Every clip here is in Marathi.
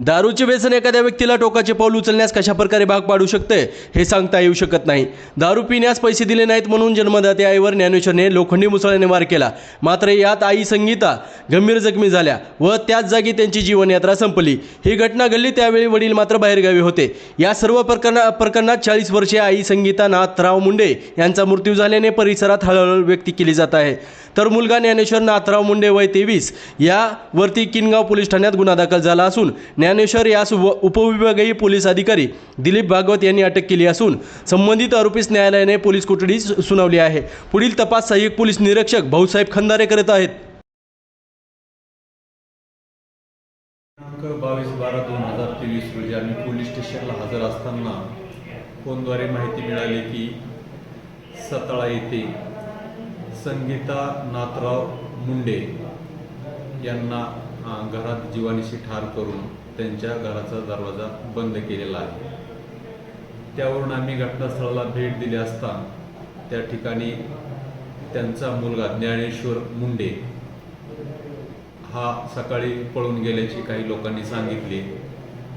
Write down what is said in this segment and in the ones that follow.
दारूचे व्यसन एखाद्या व्यक्तीला टोकाचे पाऊल उचलण्यास कशा प्रकारे भाग पाडू शकते हे सांगता येऊ शकत नाही. दारू पिण्यास पैसे दिले नाहीत म्हणून जन्मदाते आईवर ज्ञानेश्वरने लोखंडी मुसळ्याने वार केला. मात्र यात आई संगीता गंभीर जखमी झाल्या व त्याच जागी त्यांची जीवनयात्रा संपली. ही घटना घडली त्यावेळी वडील मात्र बाहेरगावी होते. या सर्व प्रकरणा प्रकरणात चाळीस वर्षीय आई संगीता नाथराव मुंडे यांचा मृत्यू झाल्याने परिसरात हळहळ व्यक्त केली जात आहे. तर मुलगा ज्ञानेश्वर नाथराव मुंडे वय तेवीस यावरती किनगाव पोलीस ठाण्यात गुन्हा दाखल झाला असून ज्ञानेश्वर यास व- उपविभागीय पोलीस अधिकारी दिलीप भागवत यांनी अटक केली असून संबंधित आरोपीस न्यायालयाने पोलीस कोठडी सुनावली आहे. पुढील तपास सहाय्यक पोलीस निरीक्षक भाऊसाहेब खंदारे करत आहेत. दिनांक बावीस बारा दोन हजार तेवीस रोजी आम्ही पोलीस स्टेशनला हजर असताना फोनद्वारे माहिती मिळाली की सताळा येथे संगीता नाथराव मुंडे यांना घरात जीवानीशी ठार करून त्यांच्या घराचा दरवाजा बंद केलेला आहे. त्यावरून आम्ही घटनास्थळाला भेट दिली असता त्या ठिकाणी त्यांचा मुलगा ज्ञानेश्वर मुंडे हा सकाळी पळून गेल्याचे काही लोकांनी सांगितले.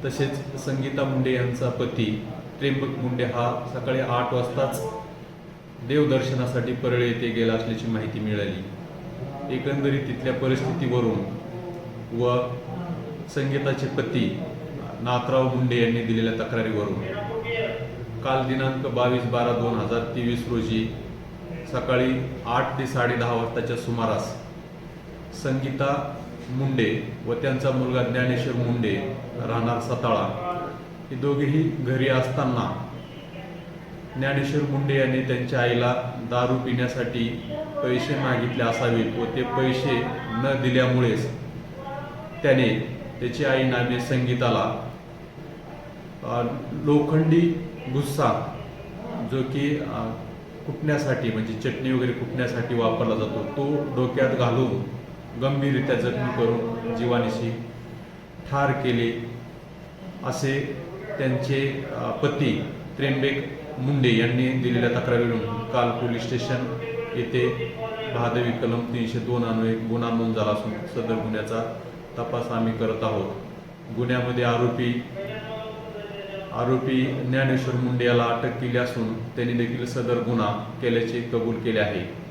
तसेच संगीता मुंडे यांचा पती त्र्यंबक मुंडे हा सकाळी आठ वाजताच देवदर्शनासाठी परळी येथे गेला असल्याची माहिती मिळाली. एकंदरीत तिथल्या परिस्थितीवरून व संगीताचे पती नाथराव मुंडे यांनी दिलेल्या तक्रारीवरून काल दिनांक बावीस बारा दोन हजार तेवीस रोजी सकाळी आठ ते साडेदहा वाजताच्या सुमारास संगीता मुंडे व त्यांचा मुलगा ज्ञानेश्वर मुंडे राहणार सताळा हे दोघेही घरी असताना ज्ञानेश्वर मुंडे यांनी त्यांच्या आईला दारू पिण्यासाठी पैसे मागितले असावेत व ते पैसे न दिल्यामुळेच त्याने त्याची आई नामे संगीताला. लोखंडी गुस्सा जो की कुटण्यासाठी म्हणजे चटणी वगैरे कुटण्यासाठी वापरला जातो तो डोक्यात घालून गंभीररित्या जखमी करून जीवानीशी ठार केले असे त्यांचे पती त्र्यंबक मुंडे यांनी दिलेल्या तक्रारीवरून काल पोलीस स्टेशन येथे भादवी कलम तीनशे दोन अन्वये गुन्हा नोंद झाला असून सदर गुन्ह्याचा तपास आम्ही करत आहोत. गुन्ह्यामध्ये आरोपी आरोपी ज्ञानेश्वर मुंडे याला अटक केली असून त्यांनी देखील सदर गुन्हा केल्याचे कबूल केले आहे.